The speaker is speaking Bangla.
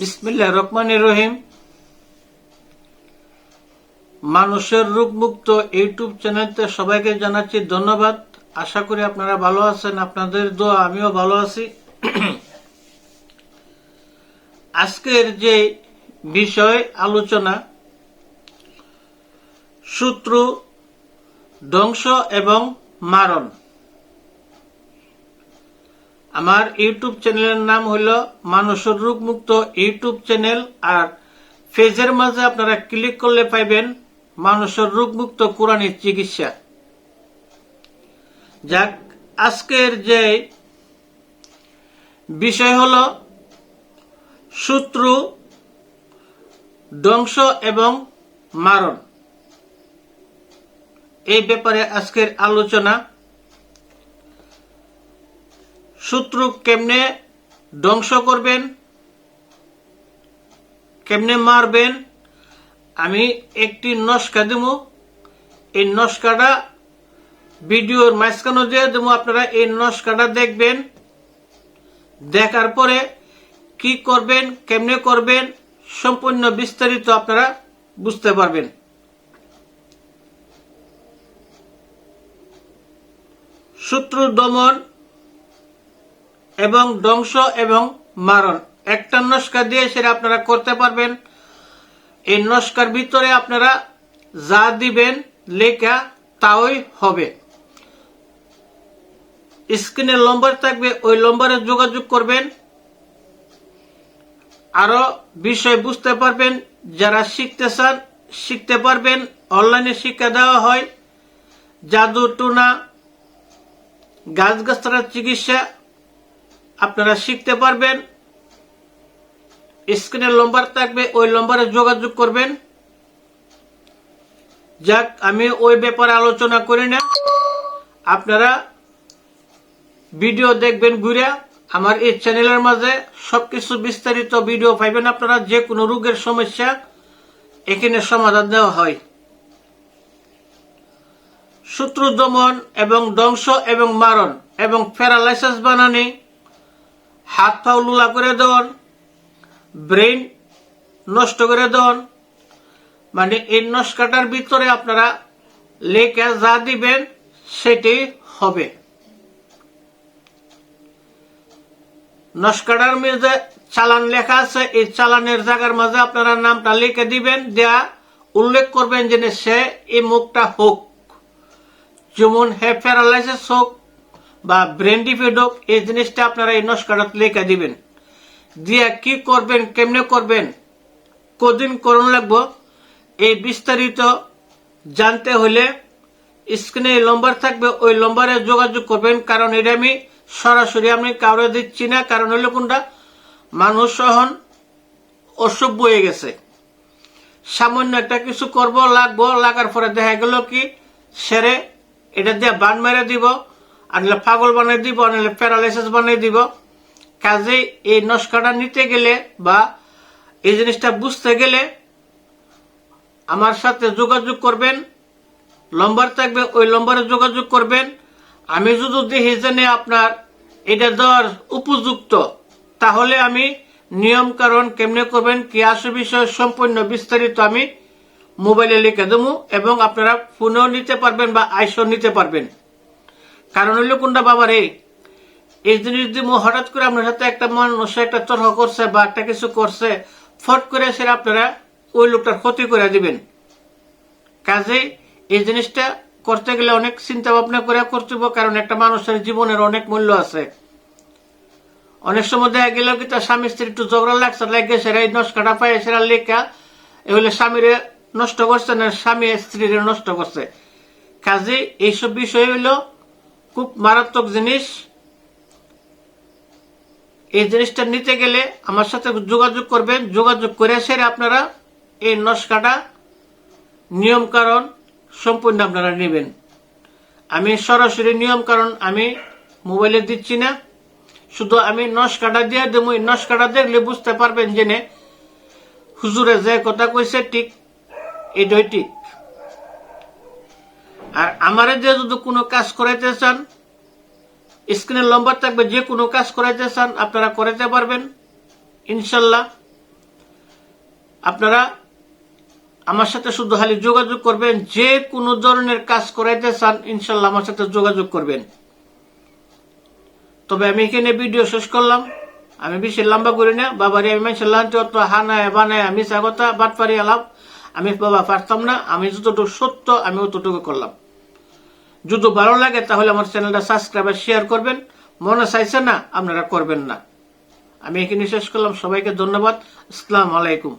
বিসমিল্লাহ রহমান রহিম। মানুষের রোগমুক্ত ইউটিউব চ্যানেলতে সবাইকে জানাচ্ছি ধন্যবাদ। আশা করি আপনারা ভালো আছেন, আপনাদের দোয়া, আমিও ভালো আছি। আজকের যে বিষয়, আলোচনা, সূত্র ধ্বংস এবং মারণ। আমার ইউটিউব চ্যানেলের নাম হল মানুষের রোগ মুক্ত ইউটিউব চ্যানেল, আর ফেজের মাঝে আপনারা ক্লিক করলে পাইবেন মানুষের রোগ মুক্ত কোরআনের চিকিৎসা। যাক, আজকের যে বিষয় হল শত্রু, ধ্বংস এবং মারণ। এই ব্যাপারে আজকের আলোচনা। শত্রু কেমনে ধ্বংস করবেন? কেমনে মারবেন? আমি একটি নস্কা দেবো এই নস্কাটা ভিডিওর মাঝখানে দিয়ে দেবো আপনারা এই নস্কাটা দেখবেন। দেখার পরে কি করবেন, কেমনে করবেন, সম্পূর্ণ বিস্তারিত আপনারা বুঝতে পারবেন। শত্রু দমন এবং ধ্বংস এবং মারণ। একটা নস্কা দিয়ে সেটা আপনারা করতে পারবেন। এই নস্কার ভিতরে আপনারা যা দিবেন, লেখা তাই হবে। স্ক্রিনে নম্বর থাকবে, ওই নম্বরে যোগাযোগ করবেন। আরও বিষয় বুঝতে পারবেন, যারা শিখতে চান, শিখতে পারবেন। অনলাইনে শিক্ষা দেওয়া হয়। জাদু টুনা গাছ গাছড়ার চিকিৎসা আপনারা শিখতে পারবেন। স্ক্রিনের নম্বর থাকবে, ওই নম্বরে যোগাযোগ করবেন। যাক, আমি ওই ব্যাপারে আলোচনা করি না। আপনারা ভিডিও দেখবেন ঘুরে। আমার এই চ্যানেলের মাঝে সবকিছু বিস্তারিত ভিডিও পাইবেন আপনারা, যে কোনো রোগের সমস্যা এখানে সমাধান দেওয়া হয়। শত্রু দমন এবং ধ্বংস এবং মারণ এবং প্যারালাইসিস বানানি হাত পা লুলা করে দেওয়ান ব্রেন নষ্ট করে দেওয়ান মানে এই নস্কাটার ভিতরে আপনারা লেখা যা দিবেন সেটি হবে। নস্কাটার মধ্যে চালান লেখা আছে, এই চালানের জায়গার মাঝে আপনারা নামটা লিখে দিবেন, দেয়া উল্লেখ করবেন যে সে এই মুখটা হোক। যেমন হে প্যারালাইসিস হোক বা ব্রেন ডিফিড হোক এই জিনিসটা আপনারা এই নস্কাটা লিখে দিবেন। দিয়া কি করবেন, কেমনে করবেন, কদিন করণ লাগবো, এই বিস্তারিত জানতে হলে স্ক্রিনে নম্বর থাকবে, ওই নম্বরে যোগাযোগ করবেন, কারণ এটা আমি সরাসরি আমি কাউরে দিচ্ছি না, কারণ হলো কোনটা? মানুষ সহন অসভ্য হয়ে গেছে। সামান্য একটা কিছু করব, লাগবো, লাগার পরে দেখা গেল কি, সেরে এটা দিয়ে বান মেরে দিব আনলে পাগল বানিয়ে দিব, আনলে প্যারালাইসিস বানিয়ে দিব। কাজে এই নস্কাটা নিতে গেলে বা এই জিনিসটা বুঝতে গেলে আমার সাথে যোগাযোগ করবেন নম্বর থাকবে, ওই নম্বরে যোগাযোগ করবেন। আমি যদি দেখি জেনে আপনার এটা দেওয়ার উপযুক্ত, তাহলে আমি নিয়ম কারণ কেমনে করবেন, কি আসে বিষয়ে সম্পূর্ণ বিস্তারিত আমি মোবাইলে লিখে দেবো এবং আপনারা ফোনেও নিতে পারবেন বা আইসও নিতে পারবেন। কারণ হইল কোনটা বাবার এই এই জিনিস দিয়ে হঠাৎ করে আপনার সাথে একটা মানুষ একটা তর্ক করছে বা একটা কিছু করছে, ফট করে সেটা আপনারা ওই লোকটার ক্ষতি করে দিবেন। কাজে এই জিনিসটা করতে গেলে অনেক চিন্তা ভাবনা করে করতে কারণ একটা মানুষের জীবনের অনেক মূল্য আছে। অনেক সময় দেখা গেল কি তার স্বামী স্ত্রী একটু ঝগড়া লাগছে, লাগে সেরা এই নস্কাটা পায় সেরা লেখা এগুলো স্বামীরে নষ্ট করছে না, স্বামী স্ত্রীরে নষ্ট করছে। কাজে এইসব বিষয় হইল খুব মারাত্মক জিনিস। এই জিনিসটা নিতে গেলে আমার সাথে যোগাযোগ করবেন। যোগাযোগ করে সেরে আপনারা এই নস্কাটা নিয়ম কারণ সম্পূর্ণ আপনারা নেবেন। আমি সরাসরি নিয়ম কারণ আমি মোবাইলে দিচ্ছি না। শুধু আমি নস্কাটা দিয়ে দেবো। এই নস্কাটা দেখলে বুঝতে পারবেন যে হুজুরে যে কথা কইছে ঠিক এটাই ঠিক। আর আমারে যে যদি কোনো কাজ করাইতে চান, স্ক্রিনের লম্বা থাকবে, যে কোনো কাজ করাইতে চান, আপনারা করাইতে পারবেন। ইনশাল্লাহ আপনারা আমার সাথে শুধু খালি যোগাযোগ করবেন, যে কোনো ধরনের কাজ করাইতে চান, ইনশাল্লাহ আমার সাথে যোগাযোগ করবেন। তবে আমি এখানে ভিডিও শেষ করলাম। আমি বেশি লম্বা করি না। বাবারি, আমি মানুষের লাঞ্চ অত হানায় বানায় আমি স্বাগতা বাট পারি আলাপ আমি বাবা পারতাম না। আমি যতটুকু সত্য আমি অতটুকু করলাম। যদি ভালো লাগে, তাহলে আমার চ্যানেলটা সাবস্ক্রাইব আর শেয়ার করবেন। মনে চাইছে না, আপনারা করবেন না। আমি এখানে শেষ করলাম। সবাইকে ধন্যবাদ। আসসালাম আলাইকুম।